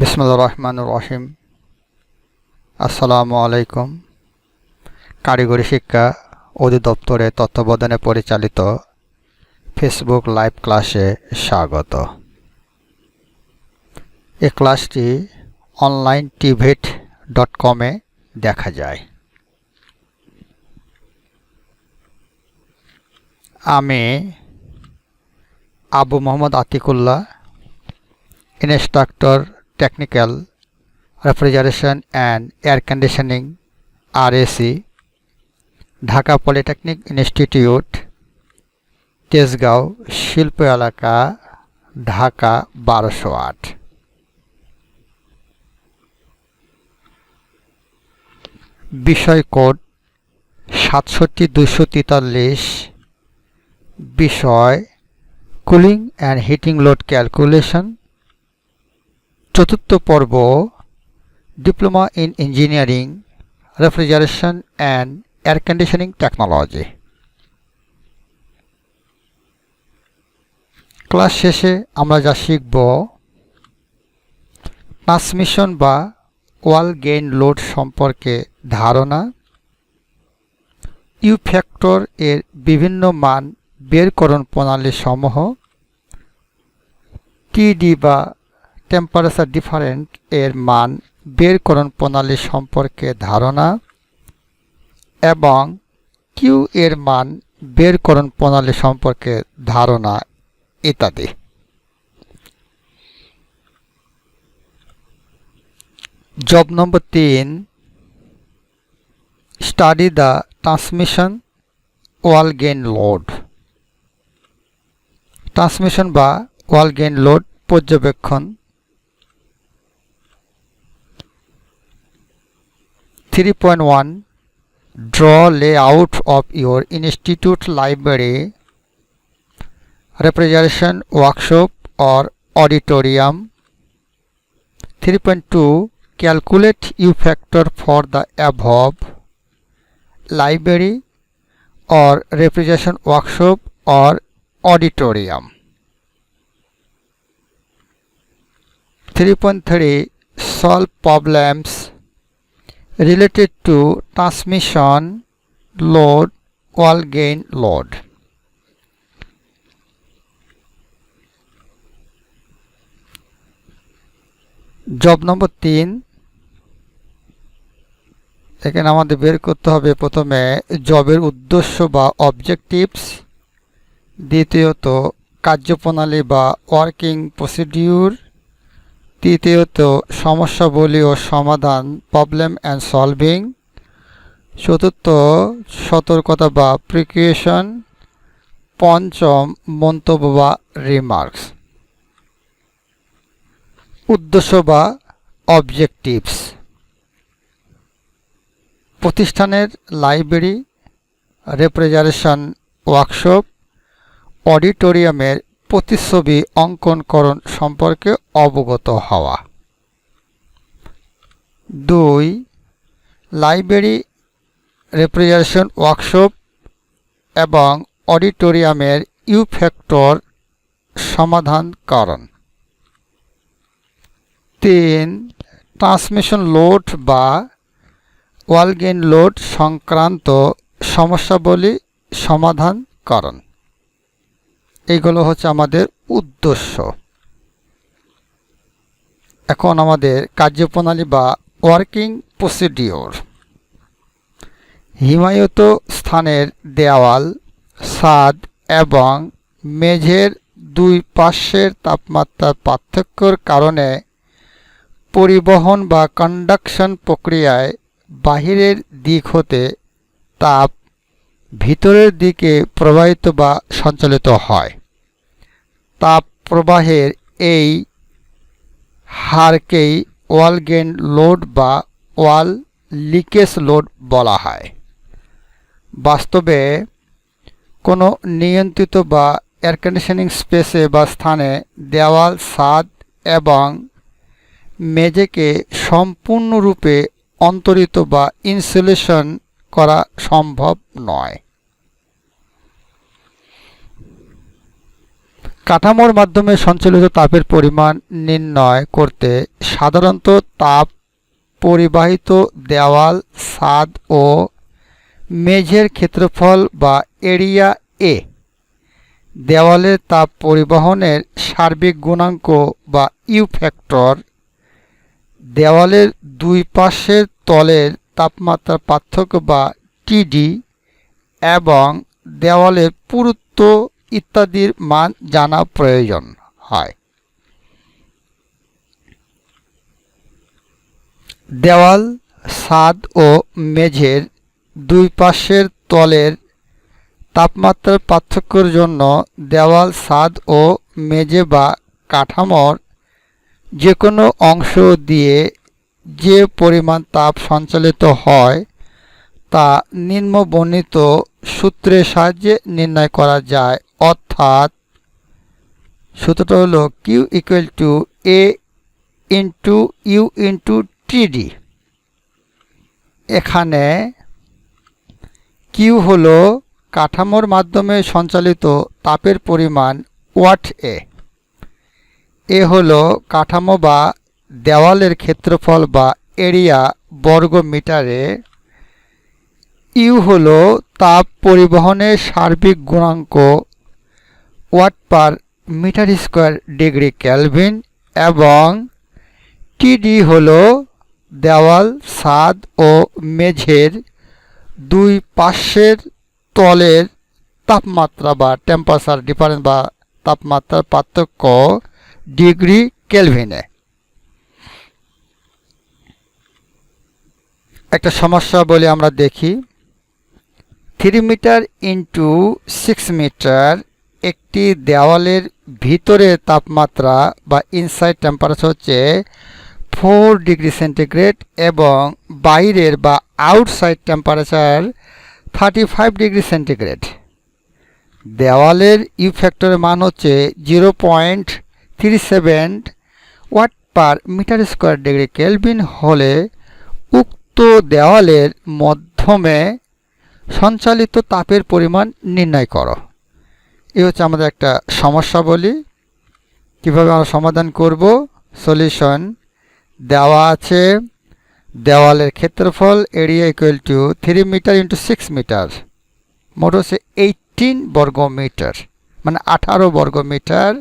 বিসমুল্লা রহমান রহিম আসসালামু আলাইকুম। কারিগরি শিক্ষা অধিদপ্তরের তত্ত্বাবধানে পরিচালিত ফেসবুক লাইভ ক্লাসে স্বাগত। এই ক্লাসটি অনলাইন টিভেট ডট কমে দেখা যায়। আমি Abu Mohammad Atikullah, instructor technical refrigeration and air conditioning RAC Dhaka polytechnic institute Tejgaon শিল্প এলাকা ঢাকা বারোশো আট বিষয় কোড সাতষট্টি দুশো তেতাল্লিশ বিষয় cooling and heating load calculation চতুর্থ পর্ব diploma in engineering refrigeration and air conditioning technology class শেষে আমরা যা শিখব ট্রান্সমিশন বা ওয়াল গেইন লোড সম্পর্কে ধারণা ইউ ফ্যাক্টর এর বিভিন্ন মান বেরকরণ প্রণালী সমূহ টিডি বা টেম্পারেচার ডিফারেন্ট এর মান বেরকরণ প্রণালী সম্পর্কে ধারণা এবং কিউ এর মান বেরকরণ প্রণালী সম্পর্কে ধারণা ইত্যাদি। জব নম্বর তিন study the transmission wall gain load transmission বা ওয়াল গেইন লোড পর্যবেক্ষণ 3.1 Draw layout of your institute library, representation workshop or auditorium. 3.2 Calculate U factor for the above library or representation workshop or auditorium. 3.3 Solve problems related to transmission load wall gain load. Job number তিন এখানে আমাদের বের করতে হবে প্রথমে জবের উদ্দেশ্য বা অবজেক্টিভস দ্বিতীয়ত কার্যপ্রণালী বা ওয়ার্কিং প্রসিডিউর তৃতীয়ত, সমস্যাবলী ও সমাধান প্রবলেম অ্যান্ড সলভিং চতুর্থ, সতর্কতা বা প্রিকুয়েশন পঞ্চম, মন্তব্য বা রিমার্কস উদ্দেশ্য বা অবজেক্টিভস প্রতিষ্ঠানের লাইব্রেরি রেফ্রিজারেশন ওয়ার্কশপ অডিটোরিয়ামের প্রতিচ্ছবি অঙ্কনকরণ সম্পর্কে অবগত হওয়া। দুই, লাইব্রেরি রেফ্রিজারেশন ওয়ার্কশপ এবং অডিটোরিয়ামের ইউ ফ্যাক্টর সমাধানকরণ তিন, ট্রান্সমিশন লোড বা ওয়ালগেন লোড সংক্রান্ত সমস্যাবলী সমাধানকরণ এইগুলো হচ্ছে আমাদের উদ্দেশ্য। এখন আমাদের কার্যপ্রণালী বা ওয়ার্কিং প্রসিডিওর। হিমায়িত স্থানের দেওয়াল, ছাদ এবং মেঝের দুই পাশের তাপমাত্রার পার্থক্যর কারণে পরিবহন বা কন্ডাকশন প্রক্রিয়ায় বাহিরের দিক হতে তাপ ভিতরের দিকে প্রবাহিত বা সঞ্চালিত হয়। তাপ প্রবাহের এই হারকেই ওয়াল গেন লোড বা ওয়াল লিকেজ লোড বলা হয়। বাস্তবে কোনো নিয়ন্ত্রিত বা এয়ার কন্ডিশনিং স্পেসে বা স্থানে দেওয়াল, ছাদ এবং মেঝেকে সম্পূর্ণরূপে অন্তরিত বা ইনসুলেশন করা সম্ভব নয়। কাঠামোর মাধ্যমে সঞ্চালিত তাপের পরিমাণ নির্ণয় করতে সাধারণত তাপ পরিবাহিত দেওয়াল, ছাদ ও মেঝের ক্ষেত্রফল বা এরিয়া এ দেওয়ালের তাপ পরিবহনের সার্বিক গুণাঙ্ক বা ইউ ফ্যাক্টর দেওয়ালের দুই পাশের তলের তাপমাত্রার পার্থক্য বা টিডি এবং দেওয়ালের পুরুত্ব ইত্যাদির মান জানা প্রয়োজন হয়। দেওয়াল, ছাদ ও মেঝের দুই পাশের তলের তাপমাত্রার পার্থক্যের জন্য দেওয়াল, ছাদ ও মেঝে বা কাঠামোর যে কোনো অংশ দিয়ে যে পরিমাণ তাপ সঞ্চালিত হয় তা নিম্ন বর্ণিত সূত্রের সাহায্যে নির্ণয় করা যায়। অর্থাৎ সূত্রটা হলো Q equal to A into U into TD এখানে কিউ হলো কাঠামোর মাধ্যমে সঞ্চালিত তাপের পরিমাণ ওয়াট এ এ হলো কাঠামো বা দেওয়ালের ক্ষেত্রফল বা এরিয়া বর্গ মিটারে ইউ হল তাপ পরিবহনের সার্বিক গুণাঙ্ক watt per metre square degree kelvin এবং টিডি হল দেওয়াল, ছাদ ও মেঝের দুই পাশের তলের তাপমাত্রা বা টেম্পারেচার ডিফারেন্স বা তাপমাত্রার পার্থক্য ডিগ্রি কেলভিনে। একটা সমস্যা বলে আমরা দেখি। Three metre into six metre একটি দেওয়ালের ভিতরে তাপমাত্রা বা ইনসাইড টেম্পারেচার হচ্ছে ফোর ডিগ্রি সেন্টিগ্রেড এবং বাইরের বা outside temperature thirty five degree centigrade দেওয়ালের ইউ মান হচ্ছে zero point three seven watt per metre square degree kelvin হলে উক্ত দেওয়ালের মাধ্যমে সঞ্চালিত তাপের পরিমাণ নির্ণয় করো। এ হচ্ছে আমাদের একটা সমস্যা বলি কীভাবে আমরা সমাধান করব? সলিউশন দেওয়া আছে। দেওয়ালের ক্ষেত্রফল area equal to three metre into six metre মোট হচ্ছে এইটিন বর্গ মিটার মানে আঠারো বর্গ মিটার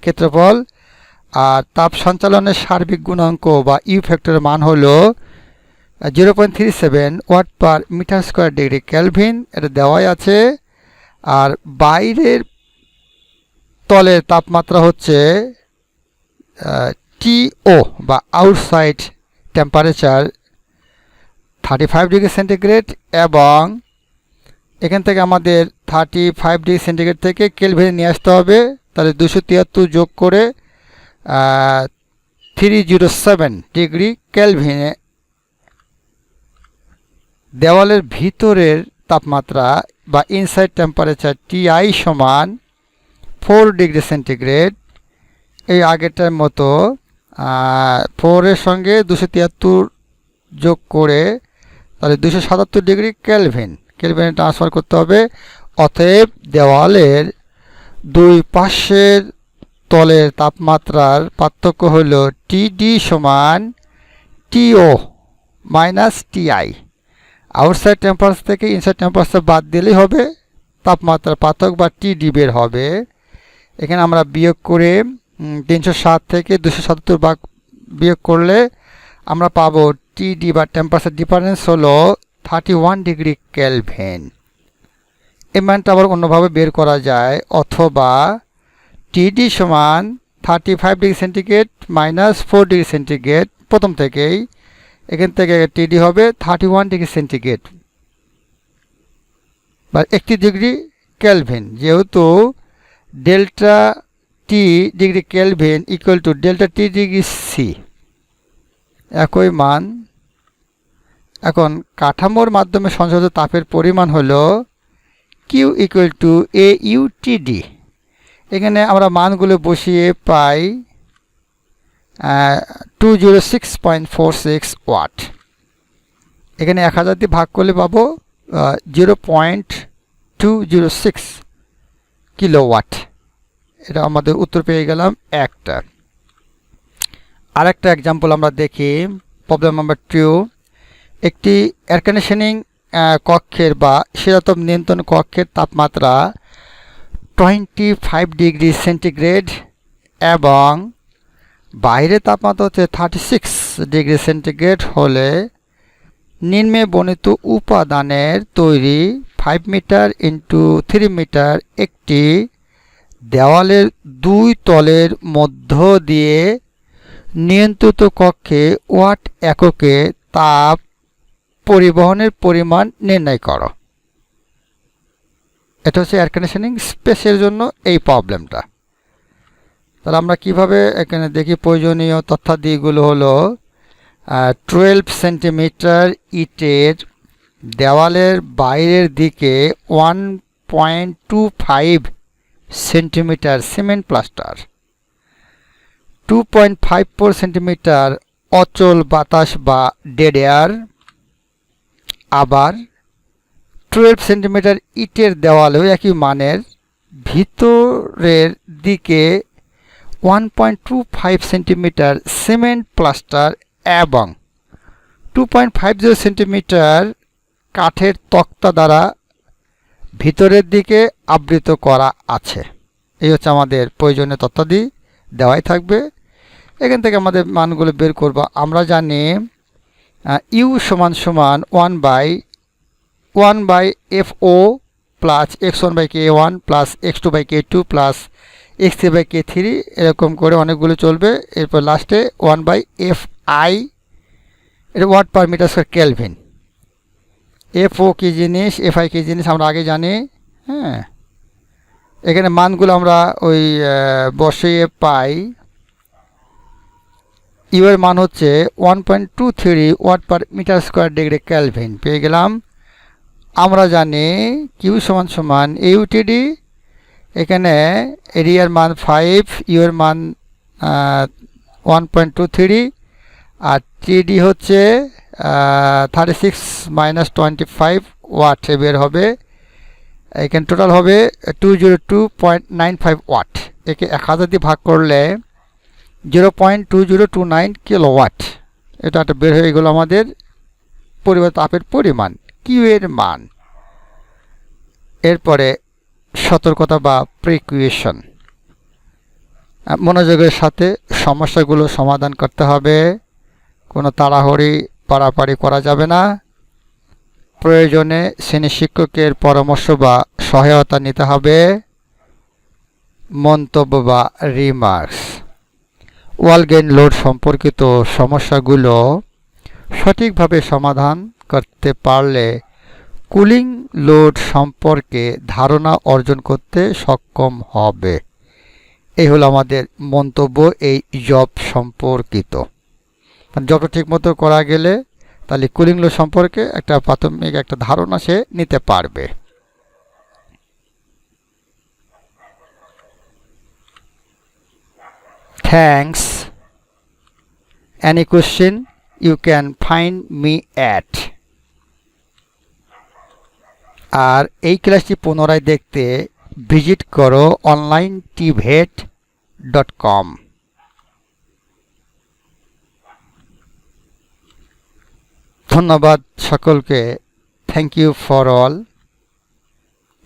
ক্ষেত্রফল। আর তাপ সঞ্চালনের সার্বিক গুণাঙ্ক বা ইউ ফ্যাক্টরের মান হলো zero point three seven watt per metre square degree kelvin এটা দেওয়াই আছে। আর বাইরের তলের তাপমাত্রা হচ্ছে টিও বা outside temperature thirty five degree centigrade এবং এখান থেকে আমাদের থার্টি ফাইভ ডিগ্রি সেন্টিগ্রেড থেকে কেলভিনে নিয়ে আসতে হবে। তাহলে দুশো তিয়াত্তর যোগ করে থ্রি জিরো সেভেন ডিগ্রি কেলভিনে দেওয়ালের ভিতরের তাপমাত্রা বা ইনসাইড টেম্পারেচার টিআই সমান ফোর ডিগ্রি সেন্টিগ্রেড এই আগেরটার মতো ফোরের সঙ্গে দুশো তিয়াত্তর যোগ করে, তাহলে দুশো সাতাত্তর ডিগ্রি ক্যালভিন ক্যালভিনে ট্রান্সফার করতে হবে। অতএব দেওয়ালের দুই পাশের তলের তাপমাত্রার পার্থক্য হল টিডি সমান TO minus TI outside temperature থেকে ইনসাইড টেম্পারেচার বাদ দিলেই হবে তাপমাত্রা পার্থক্য বা টিডি বের হবে। এখানে আমরা বিয়োগ করে তিনশো সাত থেকে দুশো সাতাত্তর ভাগ বিয়োগ করলে আমরা পাবো টিডি বা টেম্পারেচার ডিফারেন্স হলো থার্টি ওয়ান ডিগ্রি ক্যালভেন এই মানটা আবার অন্যভাবে বের করা যায়, অথবা টিডি সমান thirty five degree centigrade minus four degree centigrade প্রথম থেকেই। এখান থেকে টিডি হবে থার্টি ওয়ান ডিগ্রি সেন্টিগ্রেড বা একটি ডিগ্রি ক্যালভিন যেহেতু delta T degree kelvin equal to delta T degree C একই মান। এখন কাঠামোর মাধ্যমে সংযোজিত তাপের পরিমাণ হল Q equal to A UTD এখানে আমরা মানগুলো বসিয়ে পাই two zero six point four six watt এখানে এক হাজার দিয়ে ভাগ করলে পাবো zero point two zero six kilowatt এটা আমাদের উত্তর পেয়ে গেলাম একটা। আরেকটা এক্সাম্পল আমরা দেখি প্রবলেম নাম্বার টু একটি এয়ার কন্ডিশনিং কক্ষের বা শীতাতপ নিয়ন্ত্রণ কক্ষের তাপমাত্রা টোয়েন্টি ফাইভ ডিগ্রি সেন্টিগ্রেড এবং বাইরের তাপমাত্রা হচ্ছে থার্টি সিক্স ডিগ্রি সেন্টিগ্রেড হলে নিম্নে বর্ণিত উপাদানের তৈরি five metre into three metre একটি দেওয়ালের দুই তলের মধ্য দিয়ে নিয়ন্ত্রিত কক্ষে ওয়াট এককে তাপ পরিবহনের পরিমাণ নির্ণয় করো। এটা হচ্ছে এয়ার কন্ডিশনিং স্পেসের জন্য এই প্রবলেমটা তাহলে আমরা কীভাবে এখানে দেখি প্রয়োজনীয় তথ্যাদিগুলো হলো টুয়েলভ সেন্টিমিটার ইটের দেওয়ালের বাইরের দিকে one point two five centimetre cement plaster two point five four centimetre অচল বাতাস বা ডেড এয়ার আবার টুয়েলভ সেন্টিমিটার ইটের দেওয়ালেও একই মানের, ভিতরের দিকে one point two five centimetre cement plaster এবং two point five zero centimetre কাঠের তক্তা দ্বারা ভিতরের দিকে আবৃত করা আছে। এই হচ্ছে আমাদের প্রয়োজনীয় তথ্যাদি দেওয়াই থাকবে। এখান থেকে আমাদের মানগুলো বের করব। আমরা জানি ইউ সমান সমান one by one by F O plus X one by K one plus X two by K two plus X three by K three এরকম করে অনেকগুলো চলবে। এরপর লাস্টে ওয়ান বাই এফ আই এটা watt per metre square kelvin F O কী জিনিস F I কী জিনিস আমরা আগে জানি হ্যাঁ। এখানে মানগুলো আমরা ওই বসিয়ে পাই। ইউ এর মান হচ্ছে one point two three watt per metre square degree kelvin পেয়ে গেলাম। আমরা জানি কিউ সমান সমান ইউটিডি এখানে এরিয়ার মান ফাইভ ইউ এর মান ওয়ান পয়েন্ট টু থ্রি আর টিডি হচ্ছে thirty six minus twenty five watt বের হবে। এখানে টোটাল হবে two zero two point nine five watt একে এক হাজার দিয়ে ভাগ করলে zero point two zero two nine kilowatt এটা একটা বের হয়ে গেলো আমাদের পরিবার তাপের পরিমাণ কিউ এর মান। এরপরে সতর্কতা বা প্রিকুয়েশন মনোযোগের সাথে সমস্যাগুলো সমাধান করতে হবে। কোনো তাড়াহুড়ি পাড়াপাড়ি করা যাবে না। প্রয়োজনে শ্রেণি শিক্ষকের পরামর্শ বা সহায়তা নিতে হবে। মন্তব্য বা রিমার্কস ওয়ালগেন লোড সম্পর্কিত সমস্যাগুলো সঠিকভাবে সমাধান করতে পারলে কুলিং লোড সম্পর্কে ধারণা অর্জন করতে সক্ষম হবে। এই হলো আমাদের মন্তব্য এই জব সম্পর্কিত। জবটা ঠিকমতো করা গেলে তাহলে কুলিং লোড সম্পর্কে একটা প্রাথমিক একটা ধারণা সে নিতে পারবে। Thanks any question? You can find me at আর এই ক্লাসটি পুনরায় দেখতে ভিজিট করো অনলাইন টিভেট ডট কম ধন্যবাদ সকলকে। থ্যাংক ইউ ফর অল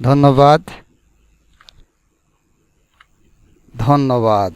ধন্যবাদ। ধন্যবাদ।